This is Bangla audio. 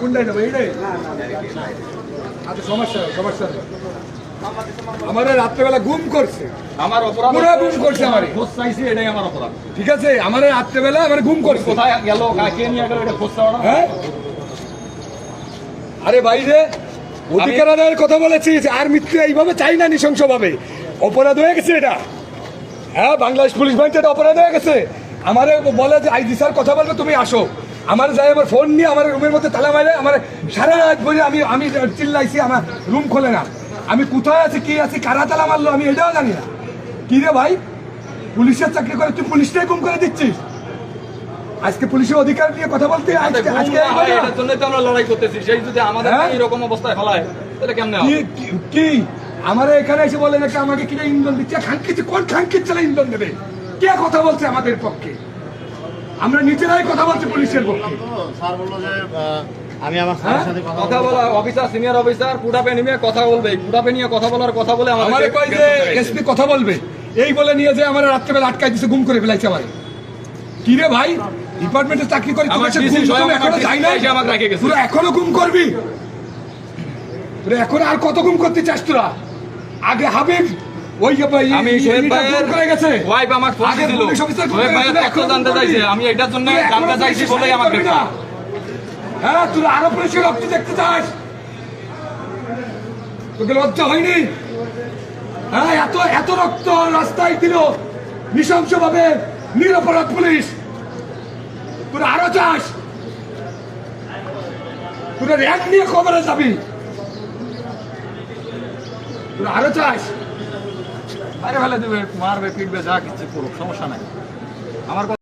কোনটাই নেব এইটাই? আচ্ছা সমস্যা সমস্যা নেই। রাত্রেবেলা গুম করছে। আমার অপরাধ পুরা গুম করছে আমারে। খোঁজ চাইছি এটাই আমার অপরাধ। ঠিক আছে আমারে রাত্রেবেলা আমার গুম করছে। কোথায় গেল কাকে নিয়ে গেল এটা খোঁজ চাওয়া হ্যাঁ? আরে বাইরে অধিকার আদায়ের কথা বলেছিস আর মৃত্যু এইভাবে চাই না নৃশংসভাবে। অপরাধ হয়ে গেছে এটা। হ্যাঁ বাংলাদেশ পুলিশ বাহিনী এটা অপরাধ হয়ে গেছে। আমারে বলে যে আইজি স্যার কথা বলবে তুমি আসো। আমার যাই আমার ফোন নিয়ে আমার রুমের মধ্যে তালা মারে আমার সারা রাত বলে আমি আমি চিল্লাইছি আমার রুম খোলে না। আমি কোথায় আছি কি আছি কারা তালা মারলো আমি এটাও জানি না। কি রে ভাই? পুলিশের চাকরি করে তুই পুলিশটাই গুম করে দিচ্ছিস। আজকে পুলিশের অধিকার নিয়ে কথা বলতে আজকে আজকে? এটার তো আমরা লড়াই করতেছি। সেই যদি আমাদের হ্যাঁ? এইরকম অবস্থায় ফেলায় তাহলে কেমনে কি? আমার এখানে এসে বলে নাকি আমাকে কিনা ইন্ধন দিচ্ছে? খানকিচ্ছে কোন খানকির ছেলে ইন্ধন দেবে? কে কথা বলছে আমাদের পক্ষে? আমরা নিজেরাই কথা বলছি পুলিশের পক্ষে। স্যার বলল যে আমি আমার হ্যাঁ? সাথে কথা বলা অফিসার সিনিয়র অফিসার নিয়ে কথা বলবে। নিয়ে কথা বলার কথা বলে আমারে কয় যে এসপি কথা বলবে। এই বলে নিয়ে যে আমার রাত্রেবেলা আটকাই দিছে গুম করে ফেলাইছে আমার। কি রে ভাই ডিপার্টমেন্টে চাকরি করি এখনও যাই নাই? এসে আমাকে রেখে গেছে। এখনও গুম করবি? এখন আর কত গুম করতে চাস তোরা? আগে হাবিব ওই যে ভাই, আমি এইটা ভাইয়ের করে গেছে। ওয়াইফ আমার ফোন দিল। সোহেব তথ্য এখনও জানতে চাইছে আমি এটার জন্য জানতে চাইছি বলেই সাথে আমাকে হ্যাঁ তুই আরও পুলিশের রক্ত দেখতে চাস? তোকে লজ্জা হয়নি? হ্যাঁ এত এত রক্ত রাস্তায় দিল নৃশংস ভাবে নিরপরাধ পুলিশ। তোরা আরও চাস? তোরা র্যাঙ্ক নিয়ে খবরে যাবি। আরও চাস? আরে ফেলে দিবে মারবে পিটবে যা কিছু করুক সমস্যা নাই। আমার